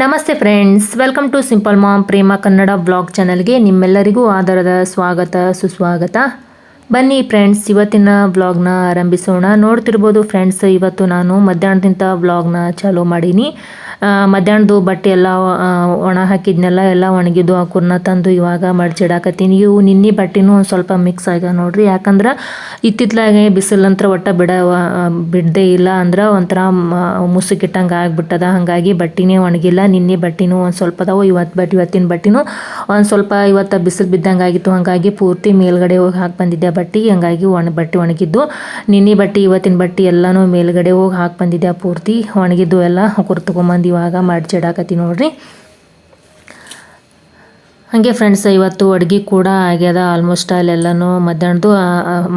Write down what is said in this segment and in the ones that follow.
ನಮಸ್ತೆ friends welcome to simple mom Prema Kannada blog ಚಾನಲ್ಗೆ ನಿಮ್ಮೆಲ್ಲರಿಗೂ ಆಧಾರದ ಸ್ವಾಗತ ಸುಸ್ವಾಗತ. ಬನ್ನಿ ಫ್ರೆಂಡ್ಸ್ ಇವತ್ತಿನ ವ್ಲಾಗ್ನ ಆರಂಭಿಸೋಣ. ನೋಡ್ತಿರ್ಬೋದು ಫ್ರೆಂಡ್ಸ್ ಇವತ್ತು ನಾನು ಮಧ್ಯಾಹ್ನದಿಂದ ವ್ಲಾಗ್ನ ಚಾಲೂ ಮಾಡೀನಿ. ಮಧ್ಯಾಹ್ನದು ಮಧ್ಯಾಹ್ನದ್ದು ಬಟ್ಟೆ ಎಲ್ಲ ಒಣ ಹಾಕಿದ್ನೆಲ್ಲ ಎಲ್ಲ ಒಣಗಿದ್ದು ಆ ಕುರ್ನ ತಂದು ಇವಾಗ ಮಡ್ಚಿಡಾಕತ್ತೀನಿ. ಇವು ನಿನ್ನೆ ಬಟ್ಟೆನೂ ಒಂದು ಸ್ವಲ್ಪ ಮಿಕ್ಸ್ ಆಗ್ಯಾವ ನೋಡ್ರಿ. ಯಾಕಂದ್ರೆ ಇತ್ತಿತ್ಲಾಗೆ ಬಿಸಿಲಂತ್ರ ಒಟ್ಟ ಬಿಡ ಬಿಡದೇ ಇಲ್ಲ ಅಂದ್ರೆ ಒಂಥರ ಮುಸುಕಿಟ್ಟಂಗೆ ಆಗಿಬಿಟ್ಟದ. ಹಾಗಾಗಿ ಬಟ್ಟೆನೇ ಒಣಗಿಲ್ಲ. ನಿನ್ನೆ ಬಟ್ಟೆನೂ ಒಂದು ಸ್ವಲ್ಪ ಅದಾವು, ಇವತ್ತು ಬಟ್ಟೆ ಇವತ್ತಿನ ಬಟ್ಟೆನೂ ಒಂದು ಸ್ವಲ್ಪ ಇವತ್ತು ಬಿಸಿಲು ಬಿದ್ದಂಗೆ ಆಗಿತ್ತು. ಹಾಗಾಗಿ ಪೂರ್ತಿ ಮೇಲ್ಗಡೆ ಹೋಗಿ ಹಾಕಿ ಬಂದಿದ್ದೆ ಬಟ್ಟೆ, ಹಂಗಾಗಿ ಒಣ ಬಟ್ಟೆ ಒಣಗಿದ್ದು, ನಿನ್ನೆ ಬಟ್ಟೆ, ಇವತ್ತಿನ ಬಟ್ಟೆ ಎಲ್ಲನೂ ಮೇಲ್ಗಡೆ ಹೋಗಿ ಹಾಕಿ ಬಂದಿದ್ದೆ ಪೂರ್ತಿ. ಒಣಗಿದ್ದು ಎಲ್ಲ ಕುರ್ತುಕೊಂಬಂದು ಇವಾಗ ಮಡ್ಚಿಡಾಕತ್ತಿ ನೋಡ್ರಿ. ಹಾಗೆ ಫ್ರೆಂಡ್ಸ್ ಇವತ್ತು ಅಡುಗೆ ಕೂಡ ಆಗ್ಯದ ಆಲ್ಮೋಸ್ಟ್ ಅಲ್ಲೆಲ್ಲನೂ. ಮಧ್ಯಾಹ್ನದ್ದು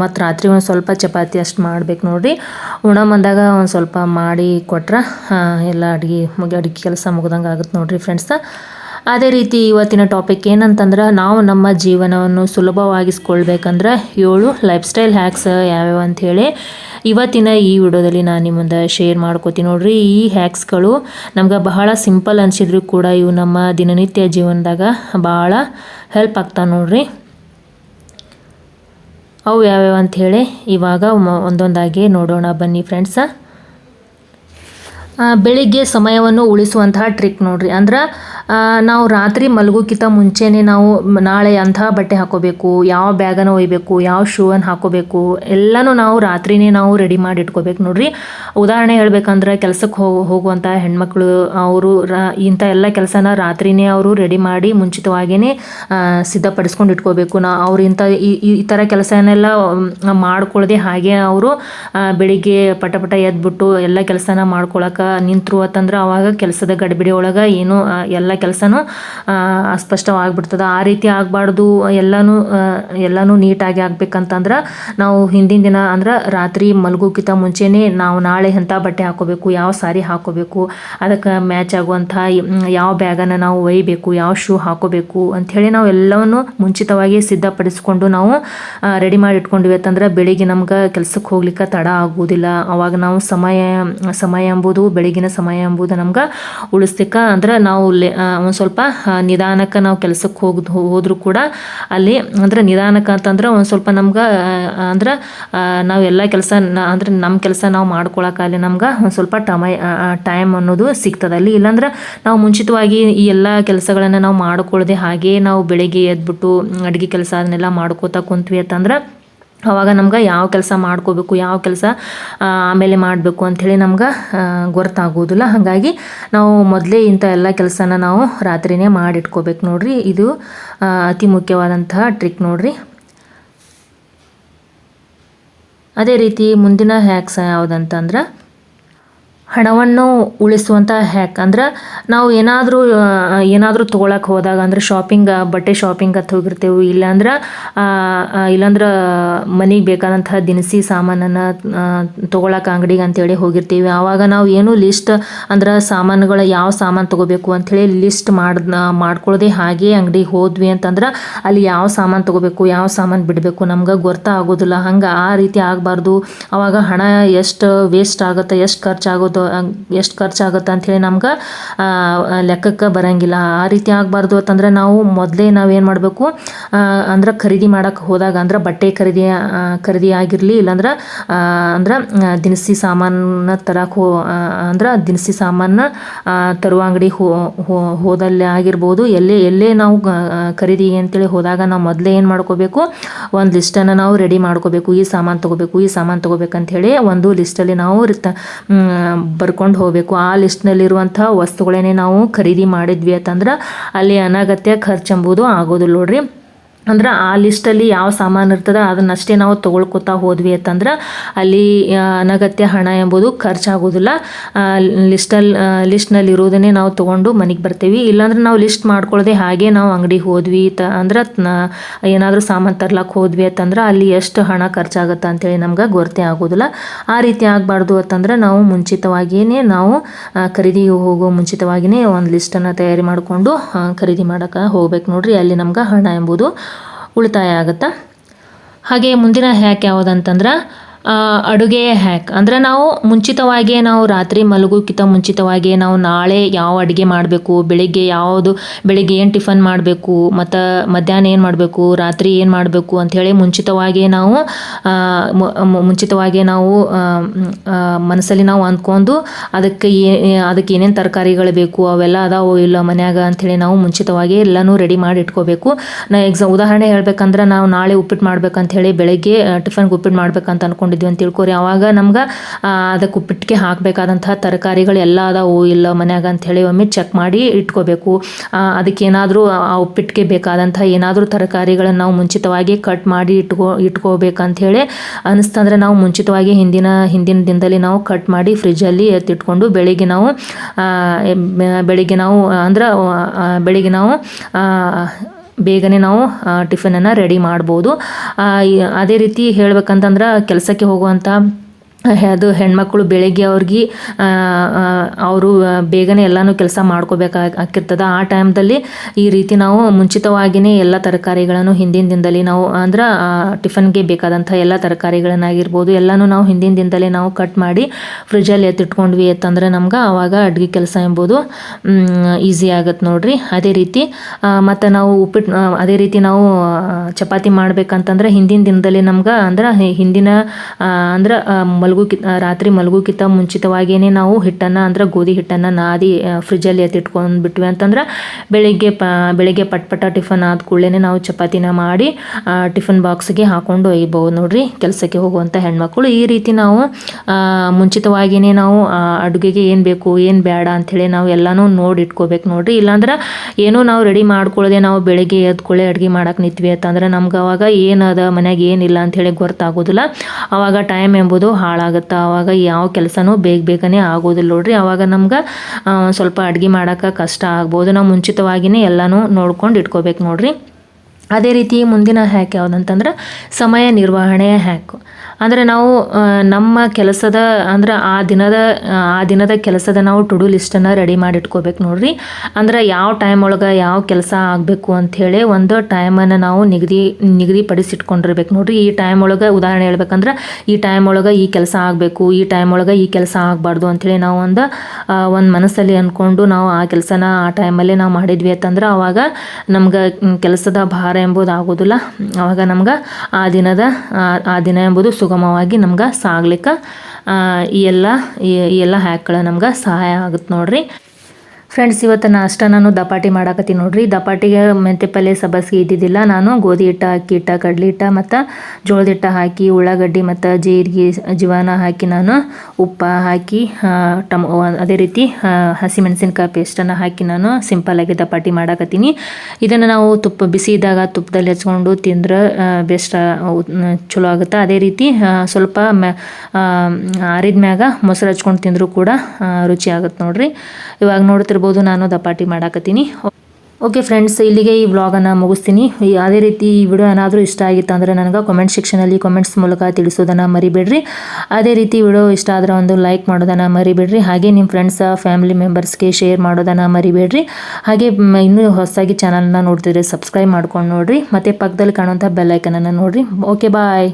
ಮತ್ತು ರಾತ್ರಿ ಒಂದು ಸ್ವಲ್ಪ ಚಪಾತಿ ಅಷ್ಟು ಮಾಡ್ಬೇಕು ನೋಡಿರಿ. ಉಣ ಬಂದಾಗ ಒಂದು ಸ್ವಲ್ಪ ಮಾಡಿ ಕೊಟ್ರೆ ಎಲ್ಲ ಅಡುಗೆ ಮುಗಿ, ಅಡುಗೆ ಕೆಲಸ ಮುಗ್ದಂಗೆ ಆಗುತ್ತೆ ನೋಡಿರಿ ಫ್ರೆಂಡ್ಸ್ ಅದೇ ರೀತಿ ಇವತ್ತಿನ ಟಾಪಿಕ್ ಏನಂತಂದ್ರೆ ನಾವು ನಮ್ಮ ಜೀವನವನ್ನು ಸುಲಭವಾಗಿಸ್ಕೊಳ್ಬೇಕಂದ್ರೆ ಏಳು ಲೈಫ್ ಸ್ಟೈಲ್ ಹ್ಯಾಕ್ಸ್ ಯಾವ್ಯಾವ ಅಂಥೇಳಿ ಇವತ್ತಿನ ಈ ವಿಡಿಯೋದಲ್ಲಿ ನಾನು ನಿಮ್ಮ ಮುಂದೆ ಶೇರ್ ಮಾಡ್ಕೋತೀನಿ ನೋಡ್ರಿ. ಈ ಹ್ಯಾಕ್ಸ್ಗಳು ನಮ್ಗೆ ಬಹಳ ಸಿಂಪಲ್ ಅನಿಸಿದ್ರು ಕೂಡ ಇವು ನಮ್ಮ ದಿನನಿತ್ಯ ಜೀವನದಾಗ ಭಾಳ ಹೆಲ್ಪ್ ಆಗ್ತಾವೆ ನೋಡ್ರಿ. ಅವು ಯಾವ್ಯಾವ ಅಂಥೇಳಿ ಇವಾಗ ಒಂದೊಂದಾಗಿ ನೋಡೋಣ ಬನ್ನಿ ಫ್ರೆಂಡ್ಸ ಬೆಳಿಗ್ಗೆ ಸಮಯವನ್ನು ಉಳಿಸುವಂತಹ ಟ್ರಿಕ್ ನೋಡ್ರಿ. ಅಂದ್ರೆ ನಾವು ರಾತ್ರಿ ಮಲಗೋಕ್ಕಿಂತ ಮುಂಚೆನೇ ನಾವು ನಾಳೆ ಅಂತಹ ಬಟ್ಟೆ ಹಾಕೋಬೇಕು, ಯಾವ ಬ್ಯಾಗನ್ನು ಒಯ್ಬೇಕು, ಯಾವ ಶೂವನ್ನು ಹಾಕೋಬೇಕು, ಎಲ್ಲನೂ ನಾವು ರಾತ್ರಿನೇ ನಾವು ರೆಡಿ ಮಾಡಿ ಇಟ್ಕೋಬೇಕು ನೋಡ್ರಿ. ಉದಾಹರಣೆ ಹೇಳ್ಬೇಕಂದ್ರೆ ಕೆಲಸಕ್ಕೆ ಹೋಗ ಹೋಗುವಂಥ ಹೆಣ್ಮಕ್ಳು, ಅವರು ರಾ, ಇಂಥ ಎಲ್ಲ ಕೆಲಸನ ರಾತ್ರಿನೇ ಅವರು ರೆಡಿ ಮಾಡಿ ಮುಂಚಿತವಾಗಿಯೇ ಸಿದ್ಧಪಡಿಸ್ಕೊಂಡು ಇಟ್ಕೋಬೇಕು. ನಾ, ಅವ್ರು ಇಂಥ ಈ ಥರ ಕೆಲಸನೆಲ್ಲ ಮಾಡ್ಕೊಳ್ಳದೆ ಹಾಗೆ ಅವರು ಬೆಳಿಗ್ಗೆ ಪಟ ಪಟ ಎದ್ಬಿಟ್ಟು ಎಲ್ಲ ಕೆಲಸನ ಮಾಡ್ಕೊಳಕ್ಕೆ ನಿಂತರು ಅಂತಂದ್ರೆ ಅವಾಗ ಕೆಲಸದ ಗಡಿಬಿಡಿ ಒಳಗೆ ಏನು ಎಲ್ಲ ಕೆಲಸನೂ ಅಸ್ಪಷ್ಟವಾಗಿಬಿಡ್ತದೆ. ಆ ರೀತಿ ಆಗಬಾರ್ದು, ಎಲ್ಲನೂ ಎಲ್ಲನೂ ನೀಟಾಗಿ ಆಗ್ಬೇಕಂತಂದ್ರೆ ನಾವು ಹಿಂದಿನ ದಿನ ಅಂದ್ರೆ ರಾತ್ರಿ ಮಲಗೋಕ್ಕಿಂತ ಮುಂಚೆನೇ ನಾವು ನಾಳೆ ಎಂಥ ಬಟ್ಟೆ ಹಾಕೋಬೇಕು, ಯಾವ ಸಾರಿ ಹಾಕೋಬೇಕು, ಅದಕ್ಕೆ ಮ್ಯಾಚ್ ಆಗುವಂಥ ಯಾವ ಬ್ಯಾಗನ್ನು ನಾವು ಒಯ್ಯಬೇಕು ಯಾವ ಶೂ ಹಾಕೋಬೇಕು ಅಂಥೇಳಿ ನಾವು ಎಲ್ಲವನ್ನು ಮುಂಚಿತವಾಗಿ ಸಿದ್ಧಪಡಿಸ್ಕೊಂಡು ನಾವು ರೆಡಿ ಮಾಡಿ ಇಟ್ಕೊಂಡಿವಿ ಅಂತಂದ್ರೆ ಬೆಳಿಗ್ಗೆ ನಮ್ಗೆ ಕೆಲಸಕ್ಕೆ ಹೋಗ್ಲಿಕ್ಕೆ ತಡ ಆಗೋದಿಲ್ಲ. ಅವಾಗ ನಾವು ಸಮಯ ಸಮಯ ಎಂಬುದು ಬೆಳಗಿನ ಸಮಯ ಎಂಬುದು ನಮ್ಗೆ ಉಳಿಸ್ಲಿಕ್ಕೆ ಅಂದ್ರೆ ನಾವು ಒಂದು ಸ್ವಲ್ಪ ನಿಧಾನಕ್ಕೆ ನಾವು ಕೆಲಸಕ್ಕೆ ಹೋಗ್ ಹೋದರೂ ಕೂಡ ಅಲ್ಲಿ ಅಂದ್ರೆ ನಿಧಾನಕ್ಕೆ ಅಂತಂದ್ರೆ ಒಂದು ಸ್ವಲ್ಪ ನಮ್ಗೆ ಅಂದ್ರೆ ನಾವು ಎಲ್ಲ ಕೆಲಸ ಅಂದ್ರೆ ನಮ್ಮ ಕೆಲಸ ನಾವು ಮಾಡ್ಕೊಳಕ್ಕೆ ಅಲ್ಲಿ ನಮ್ಗೆ ಒಂದು ಸ್ವಲ್ಪ ಟಮೈ ಟೈಮ್ ಅನ್ನೋದು ಸಿಗ್ತದೆ. ಅಲ್ಲಿ ಇಲ್ಲಾಂದ್ರೆ ನಾವು ಮುಂಚಿತವಾಗಿ ಈ ಎಲ್ಲ ಕೆಲಸಗಳನ್ನು ನಾವು ಮಾಡ್ಕೊಳ್ಳದೆ ಹಾಗೆ ನಾವು ಬೆಳಿಗ್ಗೆ ಎದ್ಬಿಟ್ಟು ಅಡುಗೆ ಕೆಲಸ ಅದನ್ನೆಲ್ಲ ಮಾಡ್ಕೋತಾ ಕುಂತ್ವಿ ಅಂತಂದ್ರೆ ಅವಾಗ ನಮ್ಗೆ ಯಾವ ಕೆಲಸ ಮಾಡ್ಕೋಬೇಕು, ಯಾವ ಕೆಲಸ ಆಮೇಲೆ ಮಾಡಬೇಕು ಅಂಥೇಳಿ ನಮ್ಗೆ ಗೊತ್ತಾಗೋದಿಲ್ಲ. ಹಾಗಾಗಿ ನಾವು ಮೊದಲೇ ಇಂಥ ಎಲ್ಲ ಕೆಲಸನ ನಾವು ರಾತ್ರಿನೇ ಮಾಡಿಟ್ಕೋಬೇಕು ನೋಡ್ರಿ. ಇದು ಅತಿ ಮುಖ್ಯವಾದಂತಹ ಟ್ರಿಕ್ ನೋಡ್ರಿ. ಅದೇ ರೀತಿ ಮುಂದಿನ ಹ್ಯಾಕ್ಸ್ ಯಾವುದಂತಂದ್ರೆ ಹಣವನ್ನು ಉಳಿಸುವಂಥ ಹ್ಯಾಕ್ ಅಂದ್ರೆ ನಾವು ಏನಾದರೂ ಏನಾದರೂ ತೊಗೊಳಕ್ಕೆ ಹೋದಾಗ, ಅಂದ್ರೆ ಶಾಪಿಂಗ್ ಬಟ್ಟೆ ಶಾಪಿಂಗ್ ಅಂತ ಹೋಗಿರ್ತೇವೆ, ಇಲ್ಲಾಂದ್ರೆ ಇಲ್ಲಾಂದ್ರೆ ಮನೆಗೆ ಬೇಕಾದಂತಹ ದಿನಸಿ ಸಾಮಾನನ್ನು ತೊಗೊಳಕ್ಕೆ ಅಂಗಡಿಗೆ ಅಂತೇಳಿ ಹೋಗಿರ್ತೀವಿ. ಆವಾಗ ನಾವು ಏನು ಲಿಸ್ಟ್ ಅಂದ್ರೆ ಸಾಮಾನುಗಳ ಯಾವ ಸಾಮಾನು ತೊಗೋಬೇಕು ಅಂಥೇಳಿ ಲಿಸ್ಟ್ ಮಾಡ್ ಮಾಡ್ಕೊಳ್ಳದೆ ಹಾಗೆ ಅಂಗಡಿಗೆ ಹೋದ್ವಿ ಅಂತಂದ್ರೆ ಅಲ್ಲಿ ಯಾವ ಸಾಮಾನು ತೊಗೋಬೇಕು, ಯಾವ ಸಾಮಾನು ಬಿಡಬೇಕು ನಮ್ಗೆ ಗೊತ್ತಾಗೋದಿಲ್ಲ ಹಂಗೆ ಆ ರೀತಿ ಆಗಬಾರ್ದು. ಆವಾಗ ಹಣ ಎಷ್ಟು ವೇಸ್ಟ್ ಆಗುತ್ತೆ, ಎಷ್ಟು ಖರ್ಚಾಗೋದು ಎಷ್ಟು ಖರ್ಚಾಗುತ್ತೆ ಅಂಥೇಳಿ ನಮ್ಗೆ ಲೆಕ್ಕಕ್ಕೆ ಬರೋಂಗಿಲ್ಲ. ಆ ರೀತಿ ಆಗಬಾರ್ದು ಅಂತಂದ್ರೆ ನಾವು ಮೊದಲೇ ನಾವೇನು ಮಾಡಬೇಕು ಅಂದ್ರೆ ಖರೀದಿ ಮಾಡೋಕ್ಕೆ ಹೋದಾಗ ಅಂದ್ರೆ ಬಟ್ಟೆ ಖರೀದಿ ಖರೀದಿ ಆಗಿರಲಿ, ಇಲ್ಲಾಂದ್ರೆ ಅಂದ್ರೆ ದಿನಸಿ ಸಾಮಾನ ತರಕ್ಕೆ ಹೋ ಅಂದ್ರೆ ದಿನಸಿ ಸಾಮಾನ ತರುವ ಅಂಗಡಿ ಹೋ ಹೋದಲ್ಲಿ ಆಗಿರ್ಬೋದು. ಎಲ್ಲೇ ಎಲ್ಲೇ ನಾವು ಖರೀದಿ ಅಂತೇಳಿ ಹೋದಾಗ ನಾವು ಮೊದಲೇ ಏನು ಮಾಡ್ಕೋಬೇಕು, ಒಂದು ಲಿಸ್ಟನ್ನು ನಾವು ರೆಡಿ ಮಾಡ್ಕೋಬೇಕು. ಈ ಸಾಮಾನು ತೊಗೋಬೇಕು, ಈ ಸಾಮಾನು ತೊಗೋಬೇಕಂಥೇಳಿ ಒಂದು ಲಿಸ್ಟಲ್ಲಿ ನಾವು ಬರ್ಕೊಂಡು ಹೋಗಬೇಕು. ಆ ಲಿಸ್ಟ್ನಲ್ಲಿರುವಂಥ ವಸ್ತುಗಳನ್ನೇ ನಾವು ಖರೀದಿ ಮಾಡಿದ್ವಿ ಅಂತಂದ್ರೆ ಅಲ್ಲಿ ಅನಗತ್ಯ ಖರ್ಚು ಎಂಬುದು ಆಗೋದಿಲ್ಲ ನೋಡ್ರಿ. ಅಂದ್ರೆ ಆ ಲಿಸ್ಟಲ್ಲಿ ಯಾವ ಸಾಮಾನು ಇರ್ತದೆ ಅದನ್ನಷ್ಟೇ ನಾವು ತೊಗೊಳ್ಕೊತಾ ಹೋದ್ವಿ ಅಂತಂದ್ರೆ ಅಲ್ಲಿ ಅನಗತ್ಯ ಹಣ ಎಂಬುದು ಖರ್ಚಾಗೋದಿಲ್ಲ. ಲಿಸ್ಟಲ್ಲಿ ಲಿಸ್ಟ್ನಲ್ಲಿ ಇರೋದನ್ನೇ ನಾವು ತೊಗೊಂಡು ಮನೆಗೆ ಬರ್ತೀವಿ. ಇಲ್ಲಾಂದ್ರೆ ನಾವು ಲಿಸ್ಟ್ ಮಾಡ್ಕೊಳ್ಳದೆ ಹಾಗೆ ನಾವು ಅಂಗಡಿಗೆ ಹೋದ್ವಿ ತ, ಅಂದ್ರೆ ಏನಾದರೂ ಸಾಮಾನು ತರ್ಲಕ್ಕೆ ಹೋದ್ವಿ ಅಂತಂದ್ರೆ ಅಲ್ಲಿ ಎಷ್ಟು ಹಣ ಖರ್ಚಾಗುತ್ತೆ ಅಂತೇಳಿ ನಮ್ಗೆ ಗೊತ್ತೇ ಆಗೋದಿಲ್ಲ. ಆ ರೀತಿ ಆಗಬಾರ್ದು ಅಂತಂದ್ರೆ ನಾವು ಮುಂಚಿತವಾಗಿಯೇ ನಾವು ಖರೀದಿಗೆ ಹೋಗೋ ಮುಂಚಿತವಾಗಿಯೇ ಒಂದು ಲಿಸ್ಟನ್ನು ತಯಾರಿ ಮಾಡಿಕೊಂಡು ಖರೀದಿ ಮಾಡೋಕೆ ಹೋಗ್ಬೇಕು ನೋಡ್ರಿ. ಅಲ್ಲಿ ನಮ್ಗೆ ಹಣ ಎಂಬುದು ಉಳಿತಾಯ ಆಗುತ್ತಾ? ಹಾಗೆ ಮುಂದಿನ ಹ್ಯಾಕ್ ಯಾವುದಂತಂದ್ರೆ ಅಡುಗೆಯ ಹ್ಯಾಕ್ ಅಂದರೆ ನಾವು ಮುಂಚಿತವಾಗಿಯೇ ನಾವು ರಾತ್ರಿ ಮಲಗೋಕ್ಕಿಂತ ಮುಂಚಿತವಾಗಿಯೇ ನಾವು ನಾಳೆ ಯಾವ ಅಡುಗೆ ಮಾಡಬೇಕು, ಬೆಳಿಗ್ಗೆ ಯಾವುದು, ಬೆಳಿಗ್ಗೆ ಏನು ಟಿಫನ್ ಮಾಡಬೇಕು, ಮತ್ತು ಮಧ್ಯಾಹ್ನ ಏನು ಮಾಡಬೇಕು, ರಾತ್ರಿ ಏನು ಮಾಡಬೇಕು ಅಂಥೇಳಿ ಮುಂಚಿತವಾಗಿಯೇ ನಾವು ಮುಂಚಿತವಾಗಿಯೇ ನಾವು ಮನಸ್ಸಲ್ಲಿ ನಾವು ಅಂದ್ಕೊಂಡು ಅದಕ್ಕೆ ಏ ಅದಕ್ಕೆ ಏನೇನು ತರಕಾರಿಗಳು ಬೇಕು, ಅವೆಲ್ಲ ಅದಾವೋ ಇಲ್ಲ ಮನ್ಯಾಗ ಅಂಥೇಳಿ ನಾವು ಮುಂಚಿತವಾಗಿ ಎಲ್ಲನೂ ರೆಡಿ ಮಾಡಿ ಇಟ್ಕೋಬೇಕು. ನಾ ಎಕ್ಸಾ ಉದಾಹರಣೆ ಹೇಳಬೇಕಂದ್ರೆ ನಾವು ನಾಳೆ ಉಪ್ಪಿಟ್ಟು ಮಾಡ್ಬೇಕಂತ ಹೇಳಿ ಬೆಳಗ್ಗೆ ಟಿಫನ್ಗೆ ಉಪ್ಪಿಟ್ಟು ಮಾಡ್ಬೇಕಂತ ಅನ್ಕೊಂಡಿದ್ವಿ ಅಂತ ತಿಳ್ಕೊರಿ. ಅವಾಗ ನಮ್ಗೆ ಅದಕ್ಕೆ ಉಪ್ಪಿಟ್ಟಿಗೆ ಹಾಕಬೇಕಾದಂತಹ ತರಕಾರಿಗಳು ಎಲ್ಲ ಅದಾವು. ಇಲ್ಲ ಮನ್ಯಾಗ ಅಂಥೇಳಿ ಒಮ್ಮೆ ಚೆಕ್ ಮಾಡಿ ಇಟ್ಕೋಬೇಕು. ಆ, ಅದಕ್ಕೆ ಏನಾದರೂ ಆ ಉಪ್ಪಿಟ್ಟಿಗೆ ಬೇಕಾದಂಥ ಏನಾದರೂ ತರಕಾರಿಗಳನ್ನು ನಾವು ಮುಂಚಿತವಾಗಿ ಕಟ್ ಮಾಡಿ ಇಟ್ಕೋ ಇಟ್ಕೋಬೇಕಂಥೇಳಿ ಅನಿಸ್ತಂದ್ರೆ ನಾವು ಮುಂಚಿತವಾಗಿ ಹಿಂದಿನ ಹಿಂದಿನ ದಿನದಲ್ಲಿ ನಾವು ಕಟ್ ಮಾಡಿ ಫ್ರಿಜ್ಜಲ್ಲಿ ಎತ್ತಿಟ್ಕೊಂಡು ಬೆಳಿಗ್ಗೆ ನಾವು ಬೆಳಿಗ್ಗೆ ನಾವು ಅಂದ್ರೆ ಬೆಳಿಗ್ಗೆ ನಾವು ಬೇಗನೆ ನಾವು ಟಿಫನನ್ನು ರೆಡಿ ಮಾಡ್ಬೋದು. ಅದೇ ರೀತಿ ಹೇಳ್ಬೇಕಂತಂದ್ರೆ ಕೆಲಸಕ್ಕೆ ಹೋಗುವಂಥ ಅದು ಹೆಣ್ಮಕ್ಳು ಬೆಳಗ್ಗೆ ಅವ್ರಿಗೆ ಅವರು ಬೇಗನೆ ಎಲ್ಲನೂ ಕೆಲಸ ಮಾಡ್ಕೋಬೇಕಾಗಿ ಆಗಿರ್ತದೆ ಆ ಟೈಮ್ದಲ್ಲಿ ಈ ರೀತಿ ನಾವು ಮುಂಚಿತವಾಗಿಯೇ ಎಲ್ಲ ತರಕಾರಿಗಳನ್ನು ಹಿಂದಿನ ದಿನದಲ್ಲಿ ನಾವು ಅಂದ್ರೆ ಟಿಫನ್ಗೆ ಬೇಕಾದಂಥ ಎಲ್ಲ ತರಕಾರಿಗಳನ್ನಾಗಿರ್ಬೋದು ಎಲ್ಲಾನು ನಾವು ಹಿಂದಿನ ದಿನದಲ್ಲೇ ನಾವು ಕಟ್ ಮಾಡಿ ಫ್ರಿಜ್ಜಲ್ಲಿ ಎತ್ತಿಟ್ಕೊಂಡ್ವಿ ಅಂತಂದ್ರೆ ನಮ್ಗೆ ಆವಾಗ ಅಡುಗೆ ಕೆಲಸ ಎಂಬುದು ಈಸಿ ಆಗತ್ತೆ ನೋಡ್ರಿ. ಅದೇ ರೀತಿ ಮತ್ತು ನಾವು ಉಪ್ಪಿಟ್ಟು ಅದೇ ರೀತಿ ನಾವು ಚಪಾತಿ ಮಾಡ್ಬೇಕಂತಂದ್ರೆ ಹಿಂದಿನ ದಿನದಲ್ಲಿ ನಮ್ಗೆ ಅಂದ್ರೆ ಹಿಂದಿನ ಅಂದ್ರೆ ಆ, ಮಲ್ಗೋಕಿ ರಾತ್ರಿ ಮಲಗೋಕ್ಕಿಂತ ಮುಂಚಿತವಾಗಿಯೇ ನಾವು ಹಿಟ್ಟನ್ನು ಅಂದ್ರೆ ಗೋಧಿ ಹಿಟ್ಟನ್ನು ನಾದಿ ಫ್ರಿಜ್ಜಲ್ಲಿ ಎತ್ತಿಟ್ಕೊಂಡು ಬಿಟ್ವಿ ಅಂತಂದ್ರೆ ಬೆಳಿಗ್ಗೆ ಪ, ಬೆಳಿಗ್ಗೆ ಪಟ್ಪಟ ಟಿಫನ್ ಆದ ಕೂಡಲೇ ನಾವು ಚಪಾತಿನ ಮಾಡಿ ಟಿಫನ್ ಬಾಕ್ಸ್ಗೆ ಹಾಕೊಂಡು ಒಯ್ಬೋದು ನೋಡ್ರಿ ಕೆಲಸಕ್ಕೆ ಹೋಗುವಂಥ ಹೆಣ್ಮಕ್ಳು. ಈ ರೀತಿ ನಾವು ಮುಂಚಿತವಾಗಿಯೇ ನಾವು ಅಡುಗೆಗೆ ಏನು ಬೇಕು, ಏನು ಬೇಡ ಅಂಥೇಳಿ ನಾವು ಎಲ್ಲನೂ ನೋಡಿ ಇಟ್ಕೋಬೇಕು ನೋಡ್ರಿ. ಇಲ್ಲಾಂದ್ರೆ ಏನೋ ನಾವು ರೆಡಿ ಮಾಡ್ಕೊಳ್ಳದೆ ನಾವು ಬೆಳಿಗ್ಗೆ ಎದ್ಕೊಳ್ಳೆ ಅಡುಗೆ ಮಾಡಕ್ಕೆ ನಿಂತ್ವಿ ಅಂತಂದ್ರೆ ನಮ್ಗೆ ಅವಾಗ ಏನದ ಮನ್ಯಾಗ ಏನಿಲ್ಲ ಅಂಥೇಳಿ ಗೊತ್ತಾಗೋದಿಲ್ಲ. ಅವಾಗ ಟೈಮ್ ಎಂಬುದು ಹಾಳಾಗುತ್ತೆ? ಆವಾಗ ಯಾವ ಕೆಲಸನೂ ಬೇಗ ಬೇಗನೆ ಆಗೋದಿಲ್ಲ ನೋಡ್ರಿ. ಆವಾಗ ನಮ್ಗೆ ಸ್ವಲ್ಪ ಅಡುಗೆ ಮಾಡೋಕೆ ಕಷ್ಟ ಆಗ್ಬೋದು. ನಾವು ಮುಂಚಿತವಾಗಿಯೇ ಎಲ್ಲನೂ ನೋಡ್ಕೊಂಡು ಇಟ್ಕೋಬೇಕು ನೋಡ್ರಿ. ಅದೇ ರೀತಿ ಮುಂದಿನ ಹ್ಯಾಕ್ ಯಾವುದಂತಂದ್ರೆ, ಸಮಯ ನಿರ್ವಹಣೆಯ ಹ್ಯಾಕು. ಅಂದರೆ ನಾವು ನಮ್ಮ ಕೆಲಸದ, ಅಂದ್ರೆ ಆ ದಿನದ ಆ ದಿನದ ಕೆಲಸದ ನಾವು ಟು ಡು ಲಿಸ್ಟನ್ನು ರೆಡಿ ಮಾಡಿ ಇಟ್ಕೋಬೇಕು ನೋಡ್ರಿ. ಅಂದ್ರೆ ಯಾವ ಟೈಮ್ ಒಳಗೆ ಯಾವ ಕೆಲಸ ಆಗಬೇಕು ಅಂಥೇಳಿ ಒಂದು ಟೈಮನ್ನು ನಾವು ನಿಗದಿ, ನಿಗದಿಪಡಿಸಿಟ್ಕೊಂಡಿರ್ಬೇಕು ನೋಡ್ರಿ. ಈ ಟೈಮ್ ಒಳಗೆ ಉದಾಹರಣೆ ಹೇಳ್ಬೇಕಂದ್ರೆ ಈ ಟೈಮ್ ಒಳಗೆ ಈ ಕೆಲಸ ಆಗಬೇಕು, ಈ ಟೈಮ್ ಒಳಗೆ ಈ ಕೆಲಸ ಆಗಬಾರ್ದು ಅಂಥೇಳಿ ನಾವು ಒಂದು ಒಂದು ಮನಸ್ಸಲ್ಲಿ ಅಂದ್ಕೊಂಡು ನಾವು ಆ ಕೆಲಸನ ಆ ಟೈಮಲ್ಲೇ ನಾವು ಮಾಡಿದ್ವಿ ಅಂತಂದ್ರೆ ಅವಾಗ ನಮ್ಗೆ ಕೆಲಸದ ಭಾರ ಎಂಬುದು ಆಗೋದಿಲ್ಲ. ಅವಾಗ ನಮ್ಗೆ ಆ ದಿನದ ಆ- ದಿನ ಎಂಬುದು ಸುಗಮವಾಗಿ ನಮ್ಗೆ ಸಾಗ್ಲಿಕ್ಕೆ ಈ ಎಲ್ಲ ಈ ಎಲ್ಲ ಹ್ಯಾಕ್ಗಳು ನಮ್ಗೆ ಸಹಾಯ ಆಗುತ್ತೆ ನೋಡ್ರಿ. ಫ್ರೆಂಡ್ಸ್ ಇವತ್ತು ನಾಷ್ಟ ನಾನು ದಪಾಟಿ ಮಾಡಾಕತ್ತೀನಿ ನೋಡ್ರಿ. ದಪಾಟಿಗೆ ಮೆಂತೆ ಪಲ್ಯ ಸಬ್ಬಸಿಗೆ ಇದ್ದಿದ್ದಿಲ್ಲ. ನಾನು ಗೋಧಿ ಹಿಟ್ಟು ಅಕ್ಕಿ ಹಿಟ್ಟ, ಕಡ್ಲಿ ಹಿಟ್ಟ ಮತ್ತು ಜೋಳದ ಹಿಟ್ಟ ಹಾಕಿ, ಉಳ್ಳಾಗಡ್ಡಿ ಮತ್ತು ಜೀರಿಗೆ, ಜೀವನ ಹಾಕಿ ನಾನು ಉಪ್ಪ ಹಾಕಿ ಟಮ ಅದೇ ರೀತಿ ಹಸಿಮೆಣಸಿನ್ಕಾಯಿ ಪೇಸ್ಟನ್ನು ಹಾಕಿ ನಾನು ಸಿಂಪಲ್ಲಾಗಿ ದಪಾಟಿ ಮಾಡಾಕತ್ತೀನಿ. ಇದನ್ನು ನಾವು ತುಪ್ಪ, ಬಿಸಿ ಇದ್ದಾಗ ತುಪ್ಪದಲ್ಲಿ ಹಚ್ಕೊಂಡು ತಿಂದ್ರೆ ಬೆಸ್ಟ್ ಚಲೋ ಆಗುತ್ತೆ? ಅದೇ ರೀತಿ ಸ್ವಲ್ಪ ಮ್ಯಾ ಮ್ಯಾಗ ಮೊಸರು ಹಚ್ಕೊಂಡು ತಿಂದರೂ ಕೂಡ ರುಚಿ ಆಗುತ್ತೆ ನೋಡಿರಿ. ಇವಾಗ ನೋಡ್ತಿರ್ಬೋದು ನಾನು ದಪಾಟಿ ಮಾಡಾಕತ್ತೀನಿ. ಓಕೆ ಫ್ರೆಂಡ್ಸ್ ಇಲ್ಲಿಗೆ ಈ ವ್ಲಾಗನ್ನು ಮುಗಿಸ್ತೀನಿ. ಯಾವುದೇ ರೀತಿ ಈ ವಿಡಿಯೋ ಏನಾದರೂ ಇಷ್ಟ ಆಗಿತ್ತು ಅಂದರೆ ನನಗೆ ಕಮೆಂಟ್ ಸೆಕ್ಷನಲ್ಲಿ ಕಮೆಂಟ್ಸ್ ಮೂಲಕ ತಿಳಿಸೋದನ್ನು ಮರಿಬೇಡ್ರಿ. ಅದೇ ರೀತಿ ವಿಡಿಯೋ ಇಷ್ಟ ಆದರೆ ಒಂದು ಲೈಕ್ ಮಾಡೋದನ್ನು ಮರಿಬೇಡ್ರಿ. ಹಾಗೆ ನಿಮ್ಮ ಫ್ರೆಂಡ್ಸ್ ಫ್ಯಾಮಿಲಿ ಮೆಂಬರ್ಸ್ಗೆ ಶೇರ್ ಮಾಡೋದನ್ನು ಮರಿಬೇಡ್ರಿ. ಹಾಗೆ ಇನ್ನೂ ಹೊಸದಾಗಿ ಚಾನಲ್ನ ನೋಡ್ತಿದ್ರೆ ಸಬ್ಸ್ಕ್ರೈಬ್ ಮಾಡ್ಕೊಂಡು ನೋಡಿರಿ. ಮತ್ತು ಪಕ್ಕದಲ್ಲಿ ಕಾಣುವಂಥ ಬೆಲ್ಲೈಕನನ್ನು ನೋಡಿರಿ. Okay bye